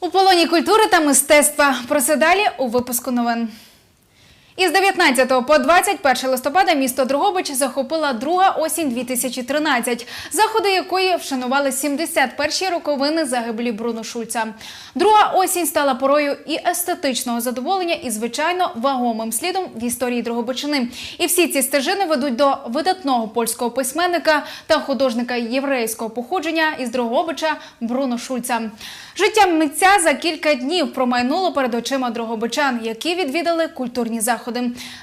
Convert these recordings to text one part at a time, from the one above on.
У полоні культури та мистецтва. Про це далі у випуску новин. Із 19 по 21 листопада місто Дрогобич захопила друга осінь 2013, заходи якої вшанували 71-ті роковини загиблі Бруно Шульца. Друга осінь стала порою і естетичного задоволення, і звичайно вагомим слідом в історії Дрогобичини. І всі ці стежини ведуть до видатного польського письменника та художника єврейського походження із Дрогобича Бруно Шульца. Життя митця за кілька днів промайнуло перед очима дрогобичан, які відвідали культурні заходи.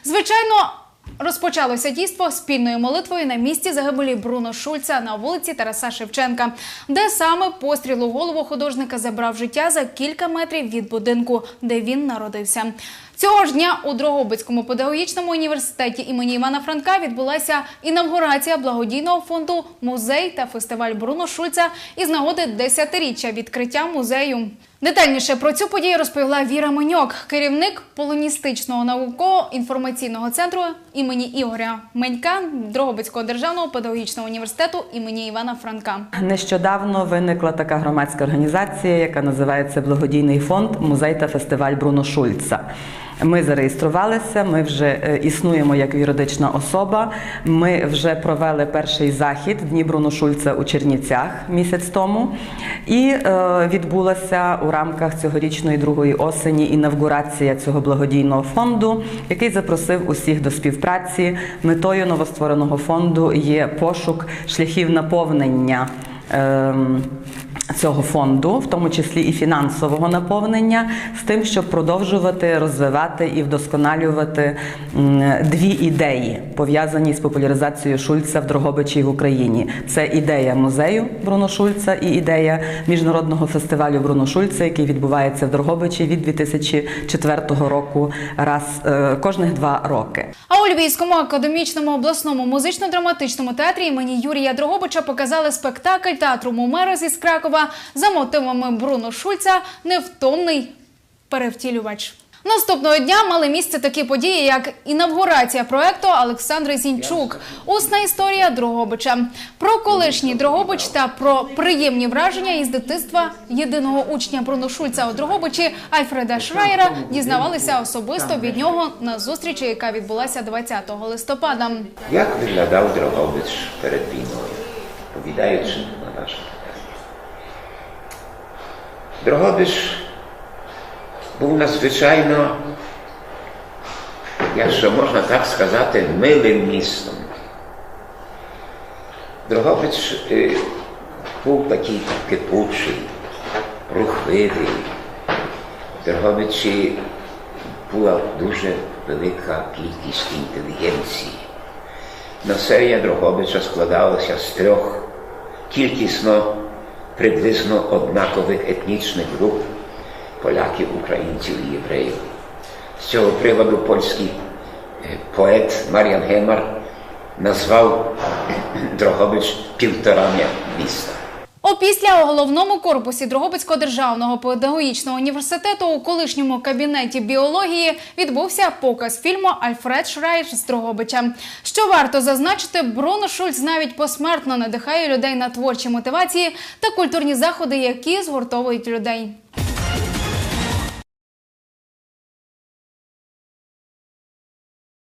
Звичайно. Розпочалося дійство спільною молитвою на місці загибелі Бруно Шульца на вулиці Тараса Шевченка, де саме постріл у голову художника забрав життя за кілька метрів від будинку, де він народився. Цього ж дня у Дрогобицькому педагогічному університеті імені Івана Франка відбулася інавгурація благодійного фонду Музей та фестиваль Бруно Шульца із нагоди 10-річчя відкриття музею. Детальніше про цю подію розповіла Віра Меньок, керівник полоністичного науково-інформаційного центру імені Ігоря Менька Дрогобицького державного педагогічного університету імені Івана Франка. Нещодавно виникла така громадська організація, яка називається Благодійний фонд Музей та фестиваль Бруно Шульца. Ми зареєструвалися, ми вже е, існуємо як юридична особа. Ми вже провели перший захід Дні Бруно у Чернівцях місяць тому. І е, відбулася у рамках цьогорічної другої осені інавгурація цього благодійного фонду, який запросив усіх до співпраці. Метою новоствореного фонду є пошук шляхів наповнення. Цього фонду, в тому числі і фінансового наповнення, з тим, щоб продовжувати розвивати і вдосконалювати дві ідеї, пов'язані з популяризацією Шульца в Дрогобичі в Україні. Це ідея музею Бруно Шульца і ідея міжнародного фестивалю Бруно Шульца, який відбувається в Дрогобичі від 2004 року, раз е, кожних два роки. А у Львівському академічному обласному музично-драматичному театрі імені Юрія Дрогобича показали спектакль театру Мумерос із Кракова за мотивами Бруно Шульца Невтомний перевтілювач. Наступного дня мали місце такі події, як інавгурація проекту Олександри Зінчук, усна історія Дрогобича, про колишній Дрогобич та про приємні враження із дитинства єдиного учня Бруно Шульца у Дрогобичі Альфреда Шрайера дізнавалися особисто від нього на зустрічі, яка відбулася 20 листопада. Jak wyglądał Drogobycz przed wojną? Powiadaючи na nasze Drogobycz був надзвичайно, якщо можна так сказати, милим містом. Дрогобич е, був такий кипучий, рухливий. Дрогобичі була дуже велика кількість інтелігенції. Населення Дрогобича складалося з трьох кількісно prywlyzno odnakowych etnicznych grup Polaki, Ukraińcy i Jewrejów. Z tego polski e, poet Marian Hemar nazwał Drohobycz piłtorami miasta. Опісля у головному корпусі Дрогобицького державного педагогічного університету у колишньому кабінеті біології відбувся показ фільму Альфред Шрайер з Дрогобича. Що варто зазначити, Бруно Шульц навіть посмертно надихає людей на творчі мотивації та культурні заходи, які згуртовують людей.